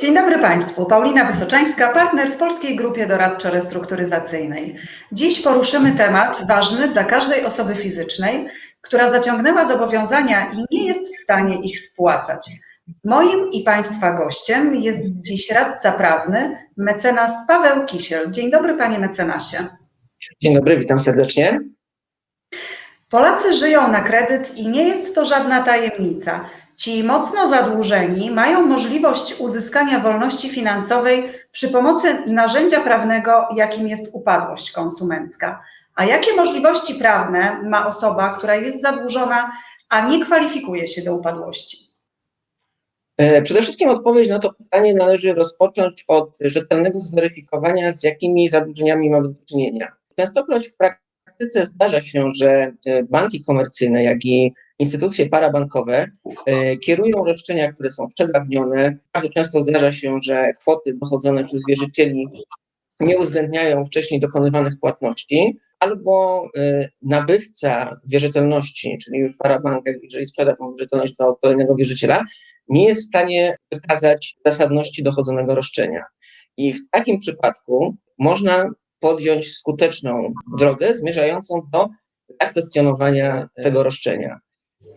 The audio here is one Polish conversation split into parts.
Dzień dobry Państwu. Paulina Wysoczańska, partner w Polskiej Grupie Doradczo-Restrukturyzacyjnej. Dziś poruszymy temat ważny dla każdej osoby fizycznej, która zaciągnęła zobowiązania i nie jest w stanie ich spłacać. Moim i Państwa gościem jest dziś radca prawny, mecenas Paweł Kisiel. Dzień dobry Panie mecenasie. Dzień dobry, witam serdecznie. Polacy żyją na kredyt i nie jest to żadna tajemnica. Ci mocno zadłużeni mają możliwość uzyskania wolności finansowej przy pomocy narzędzia prawnego, jakim jest upadłość konsumencka. A jakie możliwości prawne ma osoba, która jest zadłużona, a nie kwalifikuje się do upadłości? E, przede wszystkim odpowiedź na to pytanie należy rozpocząć od rzetelnego zweryfikowania, z jakimi zadłużeniami mamy do czynienia. Częstokroć w praktyce zdarza się, że e, banki komercyjne, jak i instytucje parabankowe e, kierują roszczenia, które są przedawnione. Bardzo często zdarza się, że kwoty dochodzone przez wierzycieli nie uwzględniają wcześniej dokonywanych płatności, albo e, nabywca wierzytelności, czyli już parabank, jeżeli sprzeda tą wierzytelność do kolejnego wierzyciela, nie jest w stanie wykazać zasadności dochodzonego roszczenia. I w takim przypadku można podjąć skuteczną drogę zmierzającą do zakwestionowania tego roszczenia.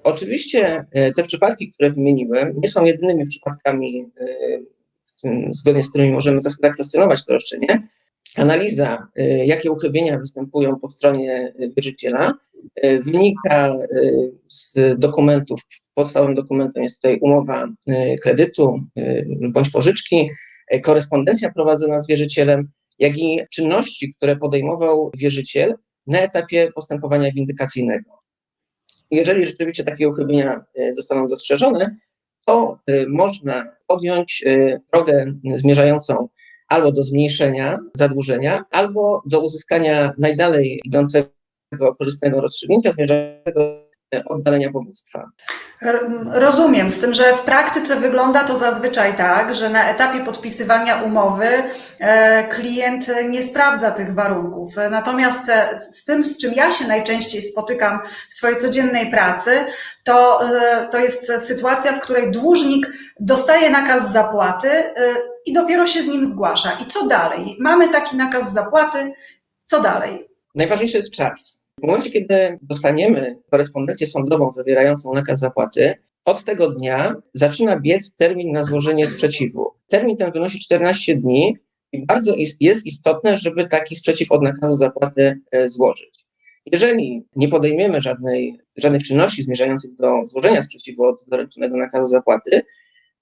Oczywiście e, te przypadki, które wymieniłem, nie są jedynymi przypadkami, e, zgodnie z którymi możemy zakwestionować to roszczenie. Analiza, e, jakie uchybienia występują po stronie wierzyciela, wynika z dokumentów. Podstawowym dokumentem jest tutaj umowa kredytu bądź pożyczki, korespondencja prowadzona z wierzycielem, jak i czynności, które podejmował wierzyciel na etapie postępowania windykacyjnego. Jeżeli rzeczywiście takie uchybienia e, zostaną dostrzeżone, to e, można podjąć e, drogę zmierzającą albo do zmniejszenia zadłużenia, albo do uzyskania najdalej idącego korzystnego rozstrzygnięcia zmierzającego oddalenia powództwa. Rozumiem, z tym, że w praktyce wygląda to zazwyczaj tak, że na etapie podpisywania umowy e, klient nie sprawdza tych warunków. Natomiast e, z tym, z czym ja się najczęściej spotykam w swojej codziennej pracy, to, e, to jest sytuacja, w której dłużnik dostaje nakaz zapłaty i dopiero się z nim zgłasza. I co dalej? Mamy taki nakaz zapłaty, co dalej? Najważniejszy jest czas. W momencie, kiedy dostaniemy korespondencję sądową zawierającą nakaz zapłaty, od tego dnia zaczyna biec termin na złożenie sprzeciwu. Termin ten wynosi 14 dni i bardzo jest istotne, żeby taki sprzeciw od nakazu zapłaty e, złożyć. Jeżeli nie podejmiemy żadnej, żadnych czynności zmierzających do złożenia sprzeciwu od doręczonego nakazu zapłaty,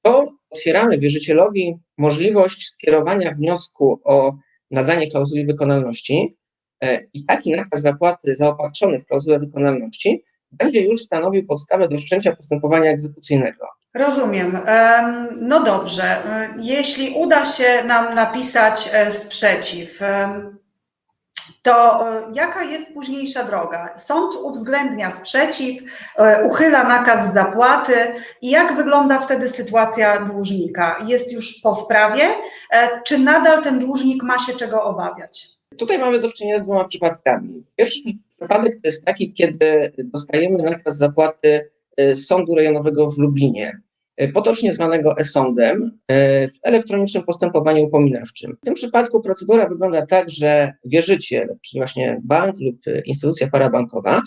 to otwieramy wierzycielowi możliwość skierowania wniosku o nadanie klauzuli wykonalności, I taki nakaz zapłaty zaopatrzony w klauzulę wykonalności będzie już stanowił podstawę do wszczęcia postępowania egzekucyjnego. Rozumiem. No dobrze. Jeśli uda się nam napisać e, sprzeciw, to e, jaka jest późniejsza droga? Sąd uwzględnia sprzeciw, uchyla nakaz zapłaty i jak wygląda wtedy sytuacja dłużnika? Jest już po sprawie, czy nadal ten dłużnik ma się czego obawiać? Tutaj mamy do czynienia z dwoma przypadkami. Pierwszy przypadek to jest taki, kiedy dostajemy nakaz zapłaty y, Sądu Rejonowego w Lublinie, y, potocznie zwanego e-sądem, y, w elektronicznym postępowaniu upominawczym. W tym przypadku procedura wygląda tak, że wierzyciel, czyli właśnie bank lub instytucja parabankowa,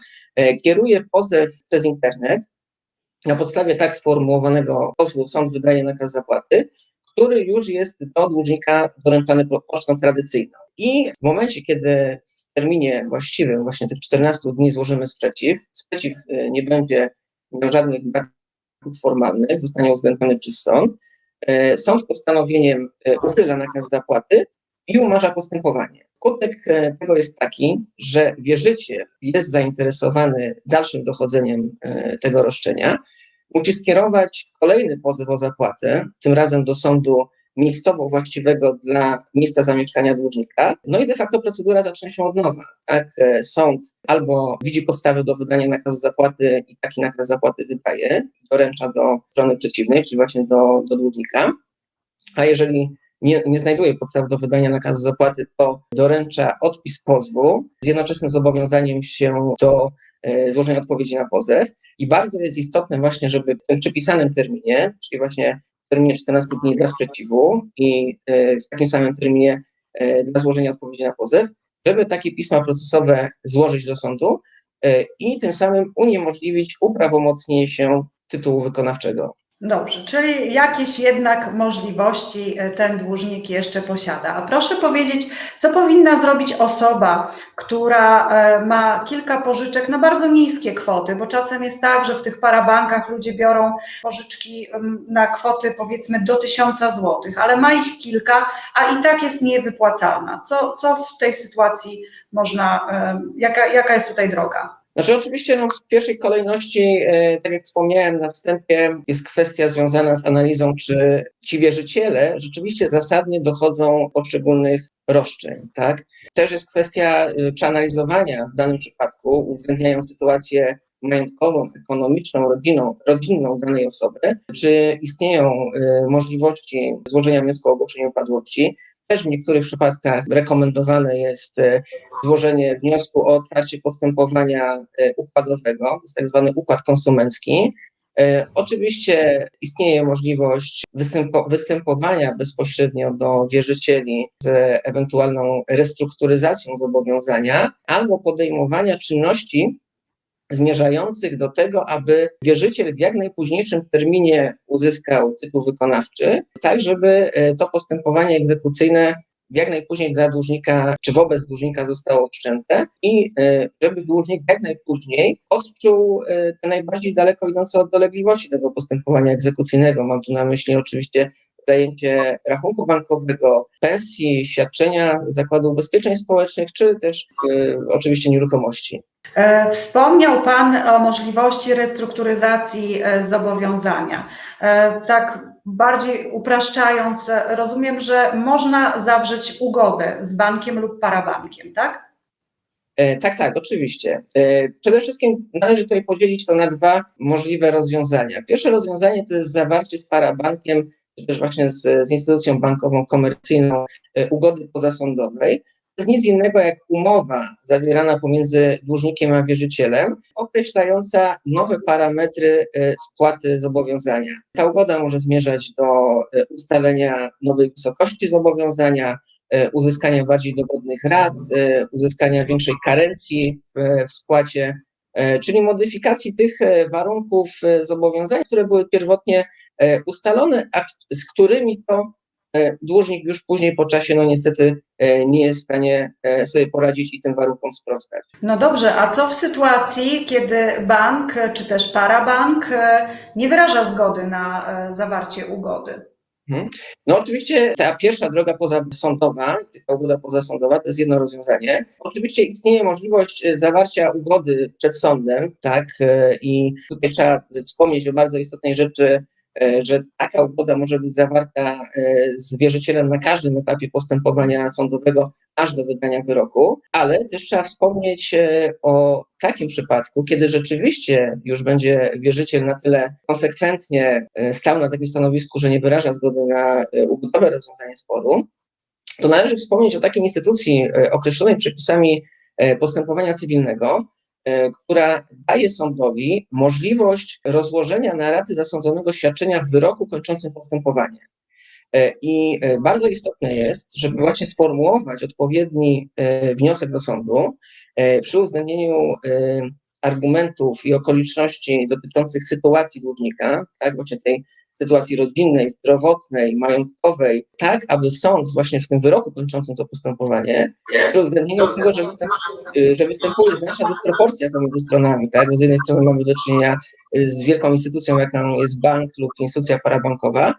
kieruje pozew przez internet. Na podstawie tak sformułowanego pozwu sąd wydaje nakaz zapłaty, który już jest do dłużnika doręczany pocztą tradycyjną. I w momencie, kiedy w terminie właściwym, właśnie tych 14 dni złożymy sprzeciw, sprzeciw y, nie będzie miał żadnych braków formalnych, zostanie uwzględniony przez sąd, y, sąd postanowieniem y, uchyla nakaz zapłaty i umarza postępowanie. Skutek tego jest taki, że wierzyciel jest zainteresowany dalszym dochodzeniem tego roszczenia, musi skierować kolejny pozew o zapłatę, tym razem do sądu miejscowo właściwego dla miejsca zamieszkania dłużnika. No i de facto procedura zaczyna się od nowa. Tak, e, sąd albo widzi podstawy do wydania nakazu zapłaty i taki nakaz zapłaty wydaje, doręcza do strony przeciwnej, czyli właśnie do, do dłużnika, a jeżeli nie, nie znajduje podstaw do wydania nakazu zapłaty, to doręcza odpis pozwu z jednoczesnym zobowiązaniem się do e, złożenia odpowiedzi na pozew. I bardzo jest istotne właśnie, żeby w tym przypisanym terminie, czyli właśnie terminie 14 dni dla sprzeciwu i w takim samym terminie dla złożenia odpowiedzi na pozew, żeby takie pisma procesowe złożyć do sądu i tym samym uniemożliwić uprawomocnienie się tytułu wykonawczego. Dobrze, czyli jakieś jednak możliwości e, ten dłużnik jeszcze posiada. A proszę powiedzieć, co powinna zrobić osoba, która e, ma kilka pożyczek na bardzo niskie kwoty, bo czasem jest tak, że w tych parabankach ludzie biorą pożyczki na kwoty powiedzmy do tysiąca złotych, ale ma ich kilka, a i tak jest niewypłacalna. Co, co w tej sytuacji można, jaka, jaka jest tutaj droga? Znaczy, oczywiście, no, w pierwszej kolejności, e, tak jak wspomniałem na wstępie, jest kwestia związana z analizą, czy ci wierzyciele rzeczywiście zasadnie dochodzą poszczególnych roszczeń, tak? Też jest kwestia e, przeanalizowania w danym przypadku, uwzględniając sytuację majątkową, ekonomiczną, rodziną, rodzinną danej osoby, czy istnieją e, możliwości złożenia wniosku o ogłoszenie upadłości, też w niektórych przypadkach rekomendowane jest e, złożenie wniosku o otwarcie postępowania e, układowego, to jest tak zwany układ konsumencki. E, oczywiście istnieje możliwość występo, występowania bezpośrednio do wierzycieli z ewentualną restrukturyzacją zobowiązania albo podejmowania czynności zmierzających do tego, aby wierzyciel w jak najpóźniejszym terminie uzyskał tytuł wykonawczy, tak żeby e, to postępowanie egzekucyjne jak najpóźniej dla dłużnika, czy wobec dłużnika zostało wszczęte i e, żeby dłużnik jak najpóźniej odczuł e, te najbardziej daleko idące dolegliwości tego postępowania egzekucyjnego. Mam tu na myśli oczywiście zajęcie rachunku bankowego, pensji, świadczenia Zakładu Ubezpieczeń Społecznych, czy też y, oczywiście nieruchomości. E, wspomniał Pan o możliwości restrukturyzacji e, zobowiązania. E, tak bardziej upraszczając, rozumiem, że można zawrzeć ugodę z bankiem lub parabankiem, tak? Tak, tak, oczywiście. Przede wszystkim należy tutaj podzielić to na dwa możliwe rozwiązania. Pierwsze rozwiązanie to jest zawarcie z parabankiem czy też właśnie z, z instytucją bankową komercyjną ugody pozasądowej, jest nic innego jak umowa zawierana pomiędzy dłużnikiem a wierzycielem, określająca nowe parametry e, spłaty zobowiązania. Ta ugoda może zmierzać do e, ustalenia nowej wysokości zobowiązania, uzyskania bardziej dogodnych rat, uzyskania większej karencji w spłacie, czyli modyfikacji tych warunków zobowiązań, które były pierwotnie E, ustalone, a z którymi to e, dłużnik już później po czasie, no niestety e, nie jest w stanie sobie poradzić i tym warunkom sprostać. No dobrze, a co w sytuacji, kiedy bank czy też parabank nie wyraża zgody na zawarcie ugody? Mhm. No oczywiście ta pierwsza droga pozasądowa, ta ugoda pozasądowa to jest jedno rozwiązanie. Oczywiście istnieje możliwość zawarcia ugody przed sądem, tak, i tutaj trzeba wspomnieć o bardzo istotnej rzeczy, E, że taka ugoda może być zawarta e, z wierzycielem na każdym etapie postępowania sądowego, aż do wydania wyroku, ale też trzeba wspomnieć e, o takim przypadku, kiedy rzeczywiście już będzie wierzyciel na tyle konsekwentnie stał na takim stanowisku, że nie wyraża zgody na ugodowe rozwiązanie sporu, to należy wspomnieć o takiej instytucji określonej przepisami postępowania cywilnego, E, która daje sądowi możliwość rozłożenia na raty zasądzonego świadczenia w wyroku kończącym postępowanie. E, I e, bardzo istotne jest, żeby właśnie sformułować odpowiedni wniosek do sądu przy uwzględnieniu argumentów i okoliczności dotyczących sytuacji dłużnika, tak, właśnie tej sytuacji rodzinnej, zdrowotnej, majątkowej, tak aby sąd właśnie w tym wyroku kończącym to postępowanie, przy uwzględnieniu tego, że, y, że występuje znaczna dysproporcja pomiędzy stronami, tak? z jednej strony mamy do czynienia y, z wielką instytucją, jaką jest bank lub instytucja parabankowa,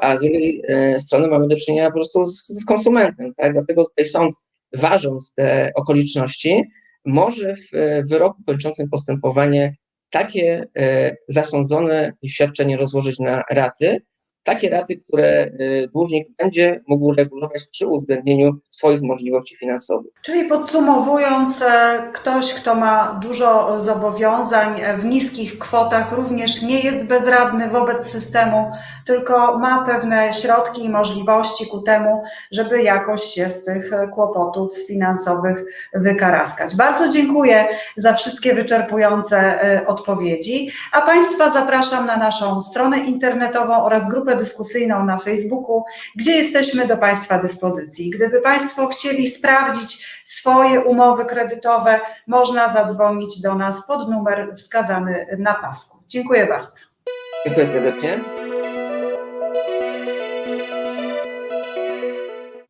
a z drugiej y, strony mamy do czynienia po prostu z, z konsumentem, tak? Dlatego tutaj sąd, ważąc te okoliczności, może w wyroku kończącym postępowanie takie e, zasądzone świadczenie rozłożyć na raty, takie raty, które y, dłużnik będzie mógł regulować przy uwzględnieniu swoich możliwości finansowych. Czyli podsumowując, e, ktoś, kto ma dużo zobowiązań w niskich kwotach, również nie jest bezradny wobec systemu, tylko ma pewne środki i możliwości ku temu, żeby jakoś się z tych kłopotów finansowych wykaraskać. Bardzo dziękuję za wszystkie wyczerpujące e, odpowiedzi, a Państwa zapraszam na naszą stronę internetową oraz grupę dyskusyjną na Facebooku, gdzie jesteśmy do Państwa dyspozycji. Gdyby Państwo chcieli sprawdzić swoje umowy kredytowe, można zadzwonić do nas pod numer wskazany na pasku. Dziękuję bardzo. Dziękuję serdecznie.